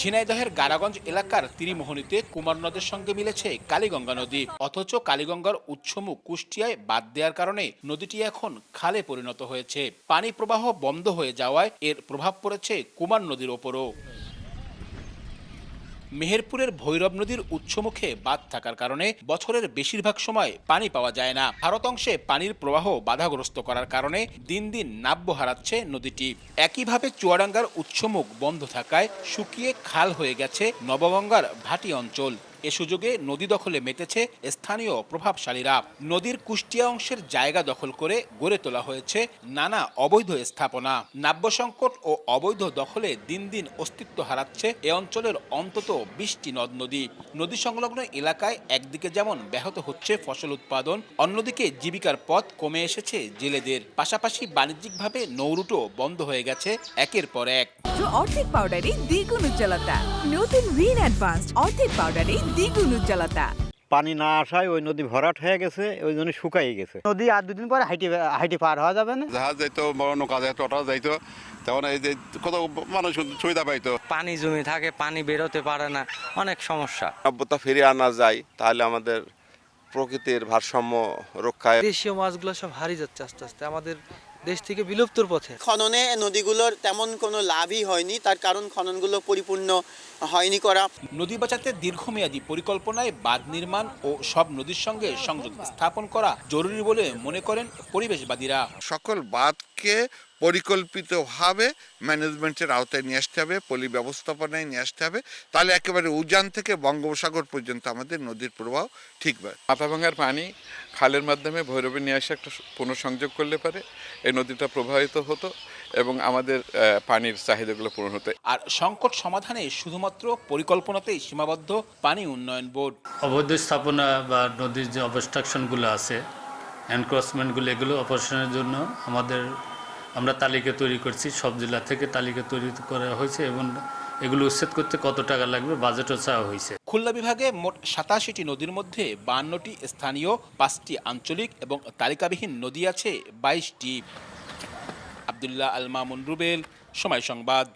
ঝিনাইদহের গারাগঞ্জ এলাকার তিরিমোহনীতে কুমার নদের সঙ্গে মিলেছে কালীগঙ্গা নদী। অথচ কালীগঙ্গার উৎসমুখ কুষ্টিয়ায় বাদ দেওয়ার কারণে নদীটি এখন খালে পরিণত হয়েছে। পানি প্রবাহ বন্ধ হয়ে যাওয়ায় এর প্রভাব পড়েছে কুমার নদীর ওপরও। মেহেরপুরের ভৈরব নদীর উৎসমুখে বাঁধ থাকার কারণে বছরের বেশিরভাগ সময় পানি পাওয়া যায় না। ভারত অংশে পানির প্রবাহ বাধাগ্রস্ত করার কারণে দিন দিন নাব্য হারাচ্ছে নদীটি। একইভাবে চুয়াডাঙ্গার উৎসমুখ বন্ধ থাকায় শুকিয়ে খাল হয়ে গেছে নবগঙ্গার ভাটি অঞ্চল। এ সুযোগে নদী দখলে মেতেছে স্থানীয় প্রভাবশালীরা। নদীর কুষ্টিয়া অংশের জায়গা দখল করে গড়ে তোলা হয়েছে নানা অবৈধ স্থাপনা। নাব্য সংকট ও অবৈধ দখলে দিন দিন অস্তিত্ব হারাচ্ছে এ অঞ্চলের অন্তত বিশটি নদ নদী। নদী সংলগ্ন এলাকায় একদিকে যেমন ব্যাহত হচ্ছে ফসল উৎপাদন, অন্যদিকে জীবিকার পথ কমে এসেছে জেলেদের। পাশাপাশি বাণিজ্যিকভাবে নৌরুটও বন্ধ হয়ে গেছে একের পর এক। অর্ধেক পাউডারে দ্বিগুণ উজ্জ্বলতা। নতুন রিন অ্যাডভান্সড অর্ধেক পাউডারে দ্বিগুণ উজ্জ্বলতা। পানি না আসায় ওই নদী ভরাট হয়ে গেছে ওই জন্য শুকাই গেছে। নদী আর দুদিন পরে হাইটে হাইটে পার হওয়া যাবে না? জাহাজ যাইতো বড় নৌকা যাইতো অটো যাইতো তখন এই যে কত মানুষ সুবিধা পাইতো। পানি জমে থাকে পানি বেরোতে পারে না অনেক সমস্যা। সভ্যতা ফিরিয়ে আনা যায় তাহলে আমাদের প্রকৃতির ভারসাম্য রক্ষায় দেশীয় মাছগুলো সব হারিয়ে যাচ্ছে আস্তে আস্তে। আমাদের দেশ থেকে বিলুপ্তর পথে। খননে নদীগুলোর তেমন কোনো লাভই হয়নি তার কারণ খননগুলো পরিপূর্ণ হয়নি করা। নদী বাঁচাতে দীর্ঘমেয়াদী পরিকল্পনায় বাঁধ নির্মাণ ও সব নদীর সঙ্গে সংযোগ স্থাপন করা জরুরি বলে মনে করেন পরিবেশবাদীরা। সকল বাঁধকে পরিকল্পিতভাবে ম্যানেজমেন্টের আওতায় নিয়ে আসতে হবে পলি ব্যবস্থাপনায় নিয়ে আসতে হবে। তাহলে একেবারে উজান থেকে বঙ্গোপসাগর পর্যন্ত আমাদের নদীর প্রবাহ ঠিকভাবে মাথাভাঙার পানি খালের মাধ্যমে ভৈরবে নিয়ে আসে একটা পুনঃসংযোগ করলে পারে এই নদীটা প্রবাহিত হতো এবং আমাদের পানির চাহিদাগুলো পূরণ হতো। আর সংকট সমাধানে শুধুমাত্র পরিকল্পনাতেই সীমাবদ্ধ পানি উন্নয়ন বোর্ড। অবৈধ স্থাপনা বা নদীর যে অবস্ট্রাকশনগুলো আছে এনক্রসমেন্টগুলো এগুলো অপারেশনের জন্য আমাদের আমরা তালিকা তৈরি করছি সব জেলা থেকে তালিকা তৈরি করা হয়েছে এবং এগুলো উচ্ছেদ করতে কত টাকা লাগবে? বাজেটও চাওয়া হয়েছে। খুলনা বিভাগে মোট সাতাশিটি নদীর মধ্যে বান্নটি স্থানীয়, পাঁচটি আঞ্চলিক এবং তালিকাবিহীন নদী আছে বাইশটি। আবদুল্লাহ আলমা মামুন রুবেল, সময় সংবাদ।